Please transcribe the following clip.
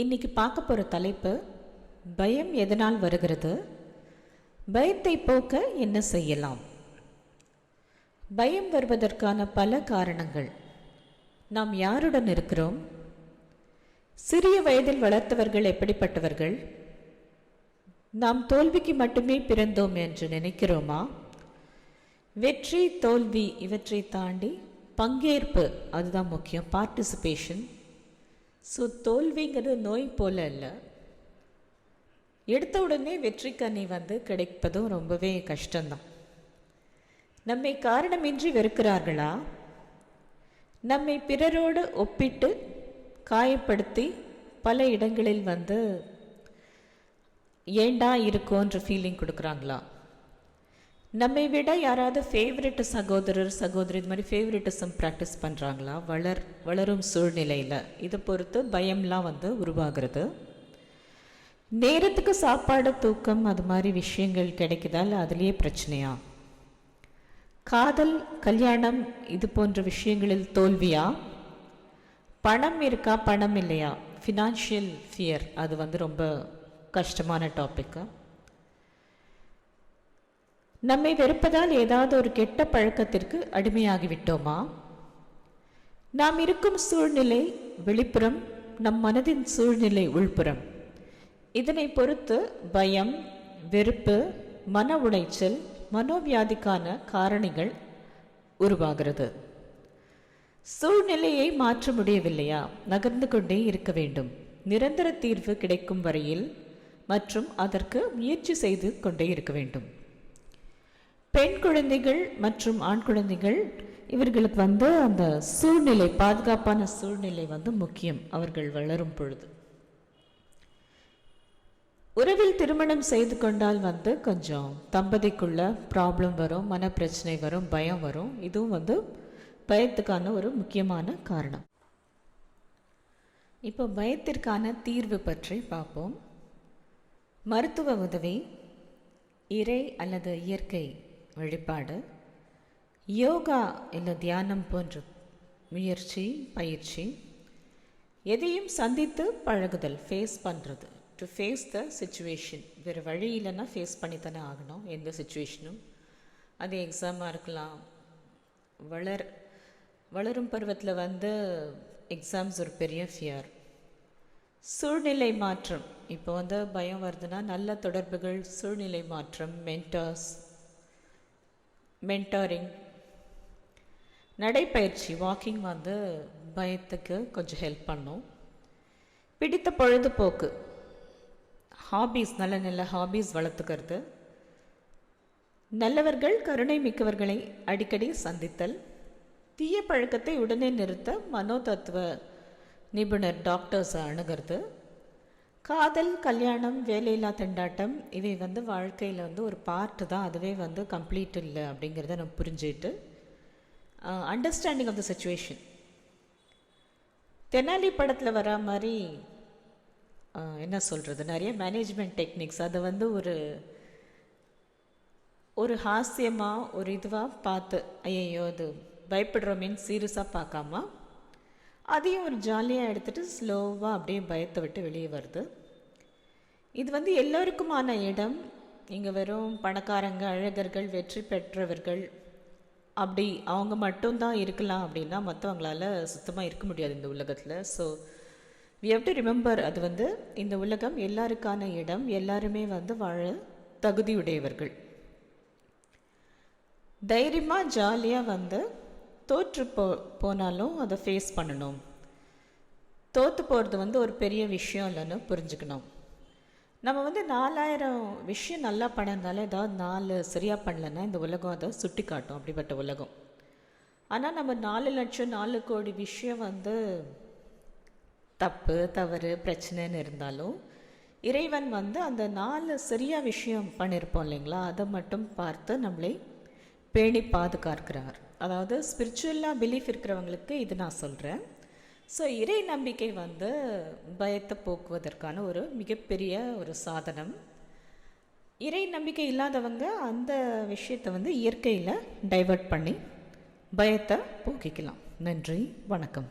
இன்னைக்கு பார்க்க போகிற தலைப்பு பயம் எதனால் வருகிறது? பயத்தை போக்க என்ன செய்யலாம்? பயம் வருவதற்கான பல காரணங்கள். நாம் யாருடன் இருக்கிறோம்? சிறிய வயதில் வளர்த்தவர்கள் எப்படிப்பட்டவர்கள்? நாம் தோல்விக்கு மட்டுமே பிறந்தோம் என்று நினைக்கிறோமா? வெற்றி தோல்வி இவற்றை தாண்டி பங்கேற்பு அதுதான் முக்கியம். பார்ட்டிசிபேஷன் ஸோ தோல்விங்கிறது நோய் போல இல்லை. எடுத்த உடனே வெற்றிக்கனி வந்து கிடைப்பதும் ரொம்பவே கஷ்டம்தான். நம்மை காரணமின்றி வெறுக்கிறார்களா? நம்மை பிறரோடு ஒப்பிட்டு காயப்படுத்தி பல இடங்களில் வந்து ஏண்டா இருக்கோன்ற ஃபீலிங் கொடுக்குறாங்களா? நம்மை விட யாராவது ஃபேவரட் சகோதரர் சகோதரி இது மாதிரி ஃபேவரட்டிசம் ப்ராக்டிஸ் பண்ணுறாங்களா வளர் வளரும் சூழ்நிலையில். இதை பொறுத்து பயம்லாம் வந்து உருவாகிறது. நேரத்துக்கு சாப்பாடு தூக்கம் அது மாதிரி விஷயங்கள் கிடைக்குதா? இல்லை அதுலேயே பிரச்சனையா? காதல் கல்யாணம் இது போன்ற விஷயங்களில் தோல்வியா? பணம் இருக்கா? பணம் இல்லையா? ஃபினான்ஷியல் ஃபியர் அது வந்து ரொம்ப கஷ்டமான டாப்பிக்கு நம்மை வெறுப்பதால் ஏதாவது ஒரு கெட்ட பழக்கத்திற்கு அடிமையாகிவிட்டோமா? நாம் இருக்கும் சூழ்நிலை வெளிப்புறம் நம் மனதின் சூழ்நிலை உள்புறம். இதனை பொறுத்து பயம் வெறுப்பு மன உளைச்சல் மனோவியாதிக்கான காரணிகள் உருவாகிறது. சூழ்நிலையை மாற்ற முடியவில்லையா? நகர்ந்து கொண்டே இருக்க வேண்டும். நிரந்தர தீர்வு கிடைக்கும் வரையில் மற்றும் அதற்கு முயற்சி செய்து கொண்டே இருக்க வேண்டும். பெண் குழந்தைகள் மற்றும் ஆண் குழந்தைகள் இவர்களுக்கு வந்து அந்த சூழ்நிலை பாதுகாப்பான சூழ்நிலை வந்து முக்கியம் அவர்கள் வளரும் பொழுது. உறவில் திருமணம் செய்து கொண்டால் வந்து கொஞ்சம் தம்பதிக்குள்ள ப்ராப்ளம் வரும் மனப்பிரச்சனை வரும் பயம் வரும். இதுவும் வந்து பயத்துக்கான ஒரு முக்கியமான காரணம். இப்போ பயத்திற்கான தீர்வு பற்றி பார்ப்போம். மருத்துவ உதவி இறை அல்லது இயற்கை வழிபாடு. யோகா இல்லை தியானம் போன்ற முயற்சி பயிற்சி எதையும் சந்தித்து பழகுதல் ஃபேஸ் பண்ணுறது டு ஃபேஸ் த சுச்சுவேஷன் வேறு வழி இல்லைன்னா ஃபேஸ் பண்ணி தானே ஆகணும். எந்த சுச்சுவேஷனும் அது எக்ஸாமாக இருக்கலாம். வளர் வளரும் பருவத்தில் வந்து எக்ஸாம்ஸ் ஒரு பெரிய ஃபியர் சூழ்நிலை மாற்றம். இப்போ வந்து பயம் வருதுன்னா நல்ல தொடர்புகள் சூழ்நிலை மாற்றம் மென்டர்ஸ் மென்டாரிங் நடைப்பயிற்சி வாக்கிங் வந்து பயத்துக்கு கொஞ்சம் ஹெல்ப் பண்ணும். பிடித்த பொழுதுபோக்கு. ஹாபீஸ் நல்ல நல்ல ஹாபீஸ் வளர்த்துக்கிறது. நல்லவர்கள் கருணை மிக்கவர்களை அடிக்கடி சந்தித்தல். தீய பழக்கத்தை உடனே நிறுத்த மனோதத்துவ நிபுணர் டாக்டர்ஸை அணுகிறது. காதல் கல்யாணம் வேலையில்லா திண்டாட்டம் இவை வந்து வாழ்க்கையில் வந்து ஒரு பார்ட்டு தான். அதுவே வந்து கம்ப்ளீட் இல்லை அப்படிங்கிறத நம்ம புரிஞ்சுட்டு understanding of the situation Tenali படத்தில் வர மாதிரி என்ன சொல்கிறது நிறைய மேனேஜ்மெண்ட் டெக்னிக்ஸ் அதை வந்து ஒரு ஒரு ஹாஸ்யமாக ஒரு இதுவாக பார்த்து ஐயோ அது பயப்படுறோமேன்னு சீரியஸாக பார்க்காம அதையும் ஒரு ஜாலியாக எடுத்துகிட்டு ஸ்லோவாக அப்படியே பயத்தை விட்டு வெளியே வருது. இது வந்து எல்லோருக்குமான இடம். இங்கே வெறும் பணக்காரங்க அழகர்கள் வெற்றி பெற்றவர்கள் அப்படி அவங்க மட்டும்தான் இருக்கலாம் அப்படின்னா மற்றவங்களால சுத்தமாக இருக்க முடியாது இந்த உலகத்தில். So we have to remember அது வந்து இந்த உலகம் எல்லாருக்கான இடம். எல்லாருமே வந்து வாழ தகுதியுடையவர்கள். தைரியமாக ஜாலியாக வந்து தோற்று போ போனாலும் அதை ஃபேஸ் பண்ணணும். தோற்று போகிறது வந்து ஒரு பெரிய விஷயம் இல்லைன்னு புரிஞ்சுக்கணும். நம்ம வந்து நாலாயிரம் விஷயம் நல்லா பண்ணதுனால ஏதாவது நாலு சரியாக பண்ணலன்னா இந்த உலகம் அதை சுட்டி காட்டும் அப்படிப்பட்ட உலகம். ஆனால் நம்ம நாலு லட்சம் நாலு கோடி விஷயம் வந்து தப்பு தவறு பிரச்சனைன்னு இருந்தாலும் இறைவன் வந்து அந்த நாலு சரியாக விஷயம் பண்ணியிருப்போம் இல்லைங்களா? அதை மட்டும் பார்த்து நம்மளை பேணி பாதுகாக்கிறார். அதாவது ஸ்பிரிச்சுவலாக பிலீஃப் இருக்கிறவங்களுக்கு இது நான் சொல்கிறேன் ஸோ இறை நம்பிக்கை வந்து பயத்தை போக்குவதற்கான ஒரு மிகப்பெரிய ஒரு சாதனம். இறை நம்பிக்கை இல்லாதவங்க அந்த விஷயத்தை வந்து இயற்கையில் டைவர்ட் பண்ணி பயத்தை போக்கிக்கலாம். நன்றி வணக்கம்.